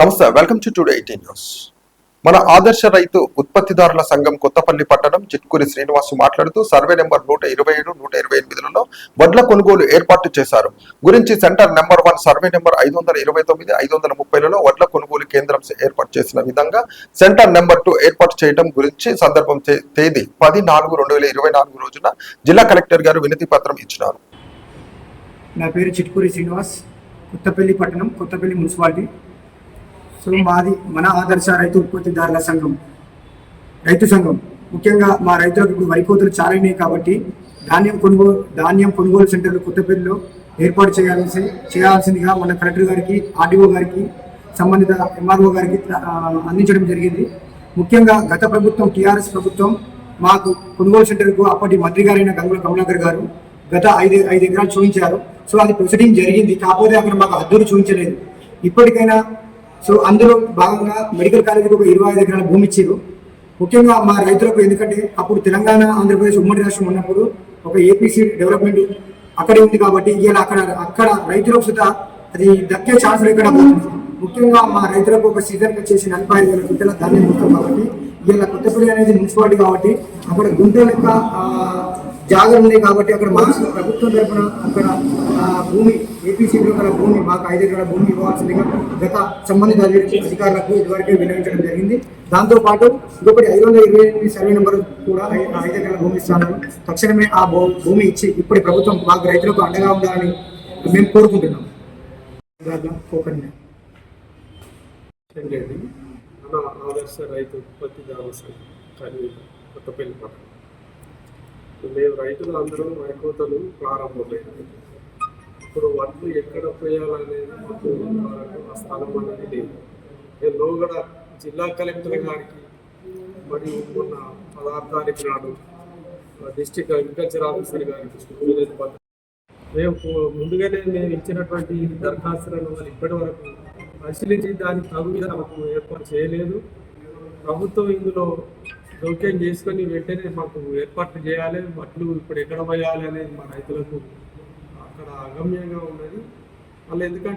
నమస్తే welcome to today eighteen news మన ఆదర్శ రైతు ఉత్పత్తిదారుల సంఘం కొత్తపల్లి పట్టణం చిట్కూరి శ్రీనివాసు మాట్లాడుతూ సర్వే నెంబర్ నూట ఇరవై ఏడు నూట ఇరవై ఎనిమిదిలలో వడ్ల కొనుగోలు ఏర్పాటు చేశారు. గురించి center number one survey number ఐదు వందల ఇరవై తొమ్మిది ఐదు వందల ముప్పైలలో వడ్ల కొనుగోలు కేంద్రం ఏర్పాటు చేసిన విధంగా సెంటర్ నెంబర్ టూ ఏర్పాటు చేయడం గురించి సందర్భం తేదీ పది నాలుగు రెండు వేల ఇరవై నాలుగు రోజున జిల్లా కలెక్టర్ గారు వినతి పత్రం ఇచ్చినారు. నా పేరు చిట్కూరి శ్రీనివాస్ కొత్తపల్లి పట్టణం కొత్తపల్లి మున్సిపాలిటీ. సో మాది మన ఆదర్శ రైతు ఉత్పత్తిదారుల సంఘం రైతు సంఘం. ముఖ్యంగా మా రైతులకు ఇప్పుడు వరి కోతలు కాబట్టి ధాన్యం కొనుగోలు ధాన్యం కొనుగోలు సెంటర్లు కొత్తపల్లిలో ఏర్పాటు చేయాల్సి చేయాల్సిందిగా మన కలెక్టర్ గారికి ఆర్డీఓ గారికి సంబంధిత ఎంఆర్ఓ గారికి అందించడం జరిగింది. ముఖ్యంగా గత ప్రభుత్వం టీఆర్ఎస్ ప్రభుత్వం మాకు కొనుగోలు సెంటర్కు అప్పటి మంత్రి గారైన గంగుల కమలాకర్ గారు గత ఐదు ఐదు ఎకరాలు చూపించారు. సో అది ప్రొసీడింగ్ జరిగింది. కాకపోతే అక్కడ మాకు అద్దరు చూపించలేదు. ఇప్పటికైనా సో అందులో భాగంగా మెడికల్ కాలేజీకి ఒక ఇరవై ఐదు ఎకరాల భూమి ఇచ్చారు. ముఖ్యంగా మా రైతులకు ఎందుకంటే అప్పుడు తెలంగాణ ఆంధ్రప్రదేశ్ ఉమ్మడి రాష్ట్రం ఉన్నప్పుడు ఒక ఏపీసీ డెవలప్మెంట్ అక్కడే ఉంది కాబట్టి ఇలా అక్కడ అక్కడ రైతులకు సుత అది దక్కే ఛాన్స్ లేకుండా ముఖ్యంగా మా రైతులకు ఒక సీజన్ వచ్చేసి నలభై ఐదు వేల గుంటల ధాన్యం వస్తుంది కాబట్టి ఇలా కొత్తపల్లి అనేది మున్సిపాలిటీ కాబట్టి అక్కడ గుంటల లెక్క ఆ, జాగా ఉంది కాబట్టి అక్కడ మా ప్రభుత్వం తరఫున అక్కడ భూమి ఏపీసీలో గల భూమి మాకు ఐదు ఎకరాల భూమి ఇవ్వాల్సిందిగా గత సంబంధిత అధికారులకు ఇదివరకే వినియోగించడం జరిగింది. దాంతోపాటు ఇంకొకటి ఐదు వందల ఇరవై ఎనిమిది సర్వే నెంబర్ కూడా ఐదు ఎకరాల భూమి ఇస్తాను తక్షణమే ఆ భూమి ఇచ్చి ఇప్పటి ప్రభుత్వం మాకు రైతులకు అండగా ఉండాలని మేము కోరుకుంటున్నాం. మన ఆదర్శ రైతు ఉత్పత్తిదారుల సంఘం కన్వీనర్ కొత్తపల్లి పట్టణం. మేము రైతులు అందరూ వైకోతలు ప్రారంభమైనవి ఇప్పుడు వడ్లు ఎక్కడ పోయాలనేది మాకు ఆ స్థలం అనేది లేదు. నేను లోగడ జిల్లా కలెక్టర్ గారికి మరియు మొన్న పదహారు తారీఖు నాడు డిస్టిక్ అగ్రికల్చర్ ఆఫీసర్ గారికి మేము ముందుగానే మేము ఇచ్చినటువంటి దరఖాస్తులను వాళ్ళు ఇప్పటి వరకు పరిశీలించి దానికి తగు విధానం ఏర్పాటు చేయలేదు. ప్రభుత్వం ఇందులో జోక్యం చేసుకొని వెంటనే మాకు ఏర్పాట్లు చేయాలి. వడ్లు ఇప్పుడు ఎక్కడ పోయాలి అనేది మా రైతులకు అక్కడ అగమ్యంగా ఉన్నది. మళ్ళీ ఎందుకంటే